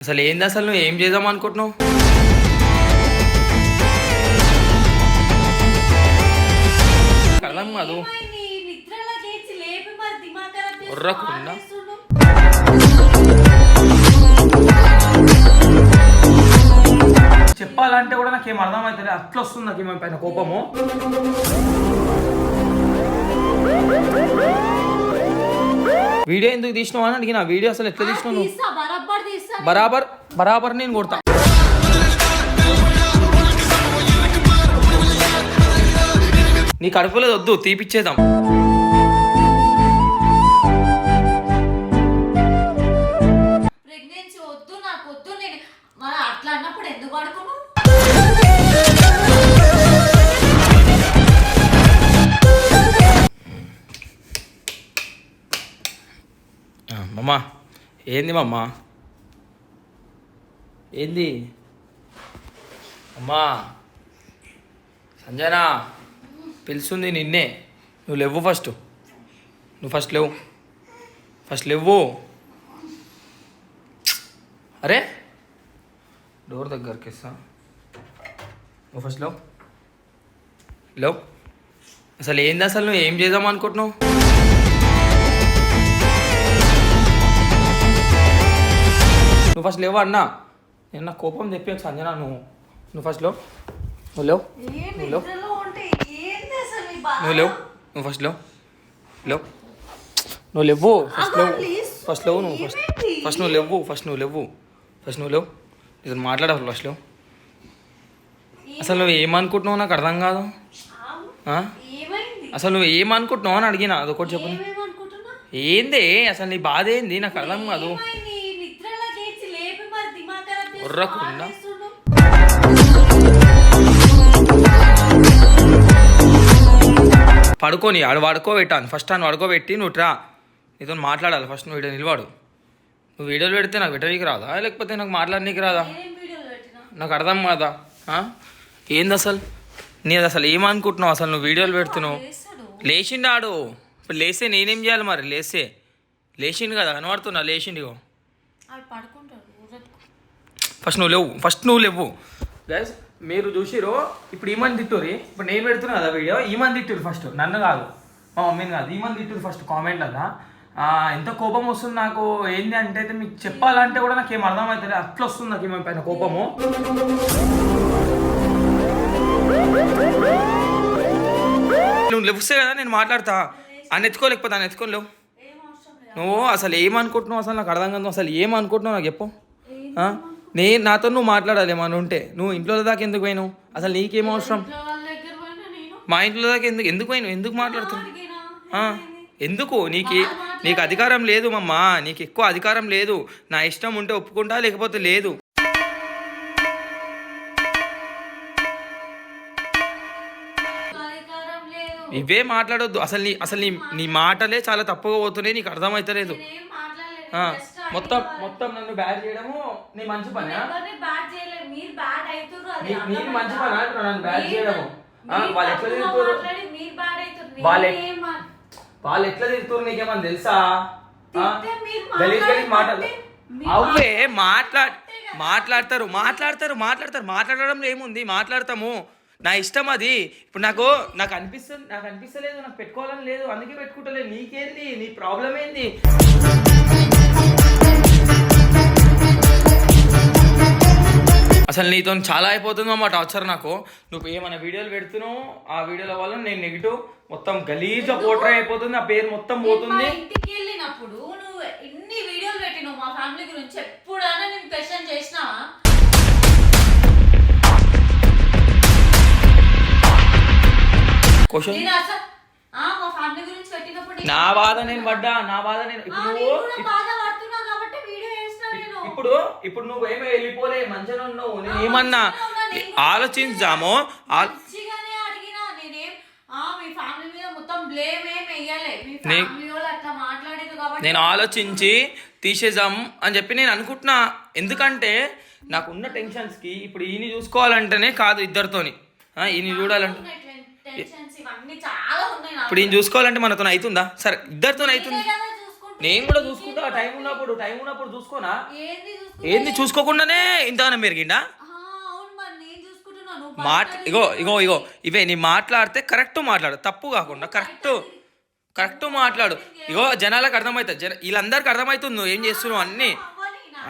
అసలు ఏంది అసలు నువ్వు ఏం చేద్దాం అనుకుంటున్నావు? కదమ్మ కాదు. ఉర్రకుండా. చెప్పాలంటే కూడా నాకు ఏం అర్థం అట్లా వస్తుంది నాకు ఏమైనా పైన కోపము. వీడియో ఎందుకు తీసినావు అని అడిగిన? వీడియో అసలు ఎట్లా తీసినావు నువ్వు? బరాబర్ బరాబర్ నేను కొడతా. నీ కడుపులో వద్దు తీపిచ్చేద్దాం. మమ్మా ఏంది మమ్మా ఏంది? అమ్మా సంజనా పిలుస్తుంది నిన్నే. నువ్వు లేవు ఫస్ట్ నువ్వు ఫస్ట్ లేవు. ఫస్ట్ లేవు. అరే డోర్ దగ్గరికి ఇస్తా నువ్వు ఫస్ట్ లేవు. లేవు. అసలు ఏంది అసలు నువ్వు ఏం చేద్దాం అనుకుంటున్నావు? నువ్వు ఫస్ట్ లేవు అన్నా? నేను నా కోపం చెప్పి సంజన నువ్వు నువ్వు ఫస్ట్ లేవు నువ్వు లేవు. నువ్వు లేవు? నువ్వు లేవు. నువ్వు ఫస్ట్ లేవు. లేవు. నువ్వు లేవు. ఫస్ట్ లేవు. ఫస్ట్ లేవు నువ్వు ఫస్ట్? ఫస్ట్ నువ్వు లేవు. ఫస్ట్ నువ్వు లేవు. ఫస్ట్ నువ్వు లేవు. ఇతను మాట్లాడాలి ఫస్ట్ లేవు. అసలు నువ్వు ఏమనుకుంటున్నావు నాకు అర్థం కాదు. అసలు నువ్వు ఏమనుకుంటున్నావు అని అడిగిన అదొకటి చెప్పు. ఏంది? అసలు నీ బాధ ఏంది? నాకు అర్థం కాదు ఏమైంది? నిద్రలో చేసి లేపి మరి దిమాగ్ ఖరాబ్ చేసి ఉర్రకుండా. ఆపేస్తుండు. పడుకొని ఆడు పడుకోబెట్టాను. ఫస్ట్ అని పడుకోబెట్టి నువ్వు రా. నీతో మాట్లాడాలి. ఫస్ట్ నువ్వు వీడియో నిలవాడు నువ్వు వీడియోలు పెడితే నాకు పెట్టడానికి రాదా? లేకపోతే నాకు మాట్లాడనీకి రాదా? నాకు అర్థం కాదా? ఏంది అసలు? నేను అసలు ఏమనుకుంటున్నావు అసలు నువ్వు వీడియోలు పెడుతున్నావు? చేస్తాడు లేచిండు ఆడు. ఇప్పుడు లేస్తే నేనేం చేయాలి మరి? లేస్తే. లేచిండు కదా కనబడుతున్నా లేచిండు ఇగో ఆడు పడుకుంటాడు ఊరొద్దు. ఫస్ట్ నువ్వు లేవు. ఫస్ట్ నువ్వు లేవు. గైస్ మీరు చూసిరు ఇప్పుడు ఈ మంది తిట్టురి ఇప్పుడు నేను పెడుతున్నా కదా వీడియో. ఈ మంది తిట్టురు ఫస్ట్. నన్ను కాదు. మా మమ్మీని కాదు. ఈ మంది తిట్టురు ఫస్ట్ కామెంట్లలో ఎంత కోపం వస్తుంది నాకు? ఏంది అంటే అయితే మీకు చెప్పాలంటే కూడా నాకు ఏం అర్థం అవుతుంది అట్లా వస్తుంది నాకు ఏమైనా పైన కోపము. నువ్వు లేవుస్తే కదా నేను మాట్లాడతా. అని ఎత్తుకోలేకపోతే అని ఎత్తుకొని లేవు. నువ్వు అసలు ఏమనుకుంటున్నావు? అసలు నాకు అర్థం కాదు. అసలు ఏమనుకుంటున్నావు? నాకు చెప్పు. నేను నాతో నువ్వు మాట్లాడాలి ఏమన్నా ఉంటే. నువ్వు ఇంట్లో దాకా ఎందుకు పోయినావు? అసలు నీకేం అవసరం? మా ఇంట్లో దాకా ఎందుకు ఎందుకు పోయినావు? ఎందుకు మాట్లాడుతున్నావు? ఎందుకు? నీకు నీకు అధికారం లేదు మమ్మా. నీకు ఎక్కువ అధికారం లేదు. నా ఇష్టం ఉంటే ఒప్పుకుంటా లేకపోతే లేదు. ఇవే మాట్లాడొద్దు. అసలు నీ అసలు నీ నీ మాటలే చాలా తప్పుగా పోతున్నాయి. నీకు అర్థమవుతలేదు మొత్తం మొత్తం నన్ను బ్యాడ్ చేయడము నీ మంచి పని మీరు మంచి పని? అంటున్నా నన్ను బ్యాడ్ చేయడము. వాళ్ళు ఎట్లా తిరుగుతారు వాళ్ళు వాళ్ళు ఎట్లా తిరుగుతారు నీకేమన్నా తెలుసా? గలీజ్ మాటలు అవే మాట్లాడ మాట్లాడతారు మాట్లాడతారు మాట్లాడతారు. మాట్లాడడంలో ఏముంది? మాట్లాడతాము. నా ఇష్టం అది. ఇప్పుడు నాకు నాకు అనిపిస్తుంది నాకు అనిపిస్తలేదు నాకు పెట్టుకోవాలని లేదు. అందుకే పెట్టుకుంటలేదు. నీకేంది? నీ ప్రాబ్లం ఏంది? అసలు నీతో చాలా అయిపోతుంది అన్నమాట టార్చర్ నాకు. నువ్వు ఏమైనా వీడియోలు పెడుతున్నావు? ఆ వీడియోల వల్ల నేను నెగిటివ్ మొత్తం గలీజ్గా పోట్రే అయిపోతుంది ఆ పేరు మొత్తం పోతుంది. ఇంటికి వెళ్ళినప్పుడు నువ్వు ఎన్ని వీడియోలు పెట్టినావు మా ఫ్యామిలీ గురించి? ఎప్పుడైనా నేను క్వశ్చన్ చేసినావా క్వశ్చన్ నేను అసలు ఆ, మా ఫ్యామిలీ గురించి పెట్టినప్పుడు నీకు- నా బాధ నేను పడ్డా? నా బాధ నేను ఇప్పుడు నేను నువ్వు కూడా బాధపడుతున్నా కాబట్టి వీడియో చేసిన ఇప్పుడు ఇప్పుడు నువ్వేమో వెళ్ళిపోలే మంచిగా ఉన్నావు నేను ఏమన్నా ఉన్నా, ఆలోచించామో? ఆల్- మంచిగానే అడిగినా నేనేం ఆ మీ ఫ్యామిలీ మీద మొత్తం బ్లేమ్ ఏం వెయ్యలే మీ నే- ఫ్యామిలీ వాళ్ళు అట్లా మాట్లాడేది కాబట్టి నేను ఆలోచించి తీసేద్దాం అని చెప్పి నేను అనుకుంటున్నా. ఎందుకంటే నాకున్న టెన్షన్స్కి ఇప్పుడు ఈయన చూసుకోవాలంటేనే కాదు ఇద్దరితోని. ఆ, ఈయన చూడాలంటే ఉన్నాయి టెన్- టెన్షన్స్ ఇవన్నీ చాలా ఉన్నాయి నాకు. ఇప్పుడు ఈయన చూసుకోవాలంటే మనతో అవుతుందా సరే ఇద్దరితో అవుతుంది కదా నేను కూడా చూసుకుంటా టైం ఉన్నప్పుడు టైం ఉన్నప్పుడు చూసుకోనా? ఏంది చూసుకోకుండానే ఇంతగానం పెరిగిండా? ఆ, అవును మరి నేను చూసుకుంటున్నాను మాట్ ఇగో ఇగో ఇగో ఇవే నీ మాట్లాడితే కరెక్ట్ మాట్లాడు తప్పు కాకుండా కరెక్ట్ కరెక్ట్ మాట్లాడు. ఇగో జనాలకు అర్థమవుతుంది జన వీళ్ళందరికీ అర్థమవుతుంది నువ్వు ఏం చేస్తున్నావు అన్నీ.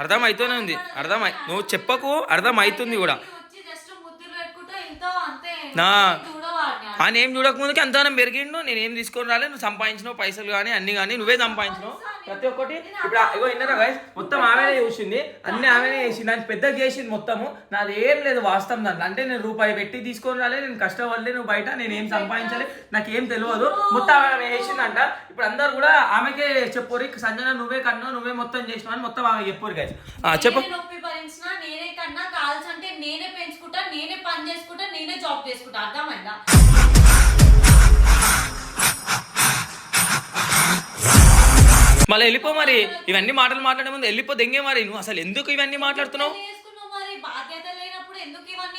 అర్థమవుతూనే ఉంది అర్థమై నువ్వు చెప్పకు అర్థమవుతుంది కూడా. నా. ఆయన ఏం చూడకముందుకి అంతగానం పెరిగిండు. నేను ఏం తీసుకొని రాలే నువ్వు సంపాదించినావు పైసలు కానీ అన్ని కానీ నువ్వే సంపాదించినావు. ప్రతి ఒక్కటి ఇప్పుడు ఇగో ఇన్నరా guys, మొత్తం ఆమెనే చూసింది. అన్ని ఆమెనే చేసింది. నాకు పెద్దగా చేసింది మొత్తము. నాది ఏం లేదు వాస్తవం దాంట్లో. అంటే నేను రూపాయి పెట్టి తీసుకొని రాలే నేను కష్టపడలే నువ్వు బయట నేను ఏం సంపాదించాలి నాకు ఏం తెలియదు. మొత్తం ఆమె చేసిందంట. ఇప్పుడు అందరు కూడా ఆమెకే చెప్పురి సంజన నువ్వే కన్నా నువ్వే మొత్తం చేసినావు అని మొత్తం ఆమె చెప్పురు గైస్ చెప్పు నేనే నొప్పి భరించినా నేనే కన్నా కాల్స్ అంటే నేనే పెంచుకుంటా నేనే పని చేసుకుంటా నేనే జాబ్ చేసుకుంటా. అర్థమైందా? మళ్ళీ వెళ్ళిపో మరి. ఇవన్నీ మాటలు మాట్లాడే ముందు వెళ్ళిపో దెంగే మరి. నువ్వు అసలు ఎందుకు ఇవన్నీ మాట్లాడుతున్నావు?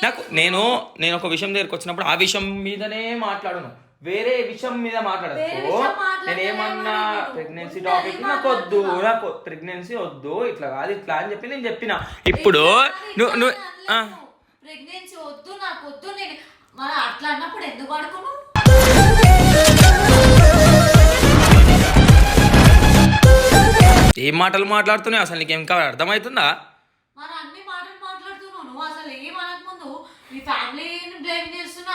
నాకు నేను నేను ఒక విషయం దగ్గరికి వచ్చినప్పుడు ఆ విషయం మీదనే మాట్లాడను. వేరే విషయం మీద మాట్లాడదు నేను ఏమన్నా ప్రెగ్నెన్సీ టాపిక్ నాకు వద్దు. నాకు ప్రెగ్నెన్సీ వద్దు. ఇట్లా కాదు ఇట్లా అని చెప్పి నేను చెప్పిన. ఇప్పుడు నువ్వు నువ్వు ప్రెగ్నెన్సీ వద్దు నాకు వద్దు. నేను అట్లా అన్నప్పుడు ఎందుకు పడుకోను ఏం మాటలు మాట్లాడుతున్నావు అసలు నీకు ఇంకా అర్థమవుతుందా? మరి అన్ని మాటలు మాట్లాడుతున్నావు నువ్వు. అసలు ఏం అనకముందు? మీ చేస్తున్నా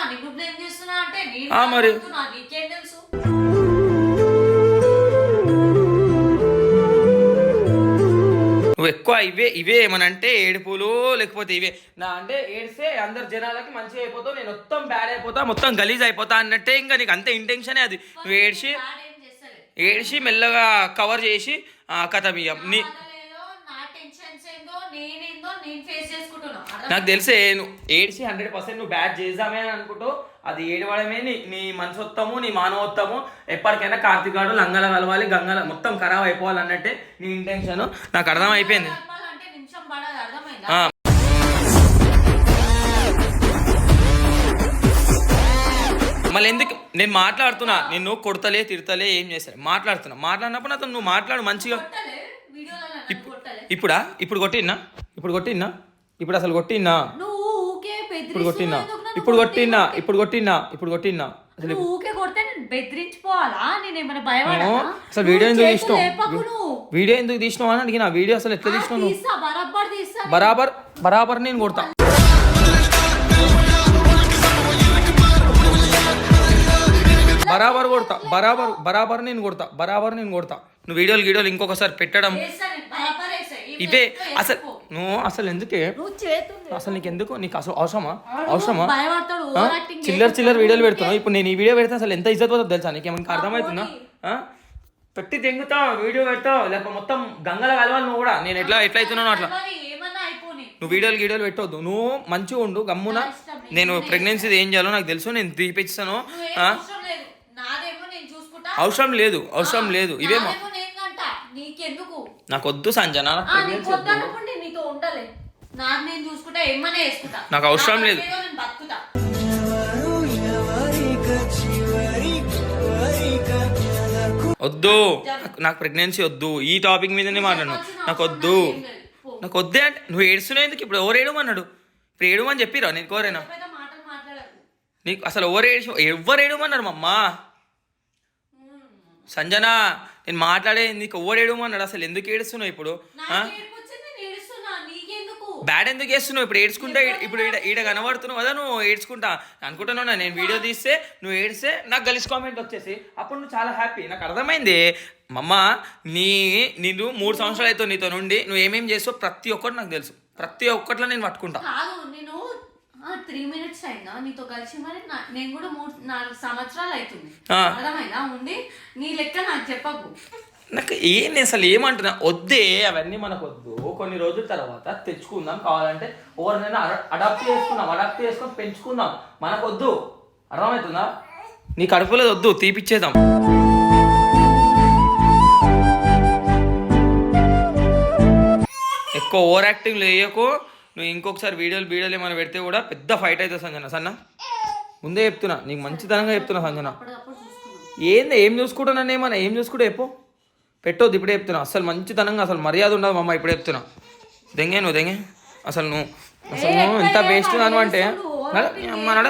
నిన్ను బ్లేమ్ చేస్తున్నా అంటే నేను ఆ, మరి. మాట్లాడుతున్నా, నీకేం తెలుసు? నువ్వు ఎక్కువ ఇవే ఇవే ఏమనంటే ఏడుపులు లేకపోతే ఇవే. నా అంటే ఏడిస్తే అందరు జనాలకి మంచిగా అయిపోతావు నేను మొత్తం బ్యాడ్ అయిపోతా మొత్తం గలీజ్ అయిపోతా అన్నట్టే ఇంకా నీకు అంతే ఇంటెన్షనే అది. నువ్వు ఏడ్చి చేస్తలేదు. ఏడ్చి మెల్లగా కవర్ చేసి ఆ, కథ బియ్యం. నీ బాధలేదో, నా టెన్షన్స్ ఏందో నేనేందో నేను ఫేస్ చేసుకుంటున్నా. నాకు తెలిసే నువ్వు ఏడ్చి హండ్రెడ్ పర్సెంట్ నువ్వు బ్యాట్ చేద్దామే అని అనుకుంటూ అది ఏడవడమే నీ నీ మనసొత్తము నీ మానవత్వము ఎప్పటికైనా కార్తీకాడు లంగల కలవాలి గంగల మొత్తం ఖరాబ్ అయిపోవాలి అన్నట్టే నీ ఇంటెన్షన్ నాకు అర్థం అయిపోయింది. మళ్ళీ ఎందుకు నేను మాట్లాడుతున్నా. నిన్ను కొడతలే తిడతలే ఏం చేస్తాను మాట్లాడుతున్నా. మాట్లాడినప్పుడు నాతో నువ్వు మాట్లాడు మంచిగా. ఇప్పుడా? ఇప్పుడు కొట్టిన్నా ఇప్పుడు కొట్టిన్నా ఇప్పుడు అసలు నువ్వు ఊకే ఇప్పుడు నన్ను ఇప్పుడు కొట్టిన్నా. కొట్టి- ఇప్పుడు కొట్టిన్నా. ఇప్పుడు కొట్టిన్నా. అసలు నువ్వు ఊకే కొడితే నేను బెదిరించిపోవాలా? నేను ఏమైనా నువ్వు భయపడా అసలు వీడియో ఎందుకు తీసినావు? వీడియో ఎందుకు తీసినావు అని అడిగిన. వీడియో అసలు ఎట్లా తీసినావు నువ్వు? బరాబర్ తీస్తా. బరాబర్ బరాబర్ నేను కొడతా. బరాబర్ కొడతా. బరాబర్ బరాబర్ నేను కొడతా. బరాబర్ నేను కొడతా. నువ్వు వీడియోలు గీడియోలు ఇంకొకసారి పెట్టడం. చేత్తో అసలు. నువ్వు అసలు ఎందుకే? అసలు నీకు ఎందుకు నీకు అసలు అవసరమా? అవసరమా? చిల్లర చిల్లర వీడియోలు పెడుతున్నావు. ఇప్పుడు నేను ఈ వీడియో పెడితే అసలు ఎంత ఇజ్జత్ పోతుందో తెలుసా? నీకు ఏమైనా అర్థమవుతుందా? పెట్టి తెంగుతావు వీడియో పెడతావు లేకపోతే మొత్తం గంగల కలవాలి నువ్వు కూడా. నేను ఎట్లా ఎట్లా అవుతున్నానో అట్లా. నువ్వు వీడియోలు గీడియోలు పెట్టవద్దు నువ్వు మంచిగా ఉండు గమ్మున. నేను. ప్రెగ్నెన్సీ ఏం చేయాలో నాకు తెలుసు. నేను తీపిస్తాను? అవసరం లేదు. అవసరం లేదు. అవసరం నాకు వద్దు సంజన నాకు నీకు వద్దు. వద్దన్నప్పుడు నేను నీతో ఉండలే. నాకు నేను చూసుకుంటా ఏమన్నా వేసుకుంటా. నాకు అవసరం లేదు. బతుకుతా. వద్దు. నాకు- నాకు ప్రెగ్నెన్సీ వద్దు. ఈ టాపిక్ మీదనే మాట్లాడు నాకు వద్దు. నాకు వద్దే అంటే నువ్వు ఏడుస్తున్నావు ఎందుకు ఇప్పుడు? ఎవరు ఏడమన్నాడు ఇప్పుడు ఏడమని చెప్పిరా నేను కోరేనా పెద్ద మాటలు మాట్లాడకు. నీకు అసలు ఎవరు ఏడు ఎవరు ఏడమన్నారు మా అమ్మ? సంజన నేను మాట్లాడే నీకు ఎవరు ఏడమన్నాడు అసలు ఎందుకు ఏడుస్తున్నావు ఇప్పుడు? బ్యాడ్ ఎందుకు చేస్తున్నావు? ఇప్పుడు ఏడ్చుకుంటా ఇప్పుడు ఈడ ఈడ కనబడుతున్నావు కదా నువ్వు ఏడ్చుకుంటా. అనుకుంటున్నావు నేను వీడియో తీస్తే నువ్వు ఏడిస్తే నాకు గలిసి కామెంట్ వచ్చేసి అప్పుడు నువ్వు చాలా హ్యాపీ. నాకు అర్థమైంది. మమ్మ నీ నేను మూడు సంవత్సరాలు అయితే నీతో నుండి నువ్వు ఏమేం చేస్తావు ప్రతి ఒక్కటి నాకు తెలుసు. ప్రతి ఒక్కట్లో నేను పట్టుకుంటా. నేను త్రీ మినిట్స్ అయిందా? నీతో కలిసి మరి నా- నేను కూడా మూడు నాలుగు సంవత్సరాలు అవుతుంది. అర్థమైందా? ఉండి నీ లెక్క నాకు చెప్పకు. నాకు ఏం అసలు ఏమంటున్నా? వద్దే అవన్నీ మనకు వద్దు కొన్ని రోజుల తర్వాత తెచ్చుకుందాం. కావాలంటే ఎవరినైనా అడాప్ట్ చేసుకుందాం. అడాప్ట్ చేసుకొని పెంచుకుందాం. మనకు వద్దు అర్థమవుతుందా? నీ కడుపులో వద్దు. తీపిచ్చేద్దాం. ఎక్కువ ఓవర్ యాక్టింగ్ వేయకు నువ్వు ఇంకొకసారి వీడియోలు వీడియోలు ఏమైనా పెడితే కూడా పెద్ద ఫైట్ అవుతుంది సంజన. సన్న ముందే చెప్తున్నా నీకు మంచితనంగా చెప్తున్నా సంజన. ఏంది ఏం చూసుకుంటానని ఏమన్నా? ఏం చూసుకుంటే చెప్పు. పెట్టొద్దు ఇప్పుడే చెప్తున్నా. అసలు మంచితనంగా అసలు మర్యాద ఉండదు మమ్మ ఇప్పుడే చెప్తున్నా. దెంగే నువ్వు దెంగే. అసలు నువ్వు అసలు నువ్వు ఎంత వేస్ట్ దాను అంటే అమ్మ నడ.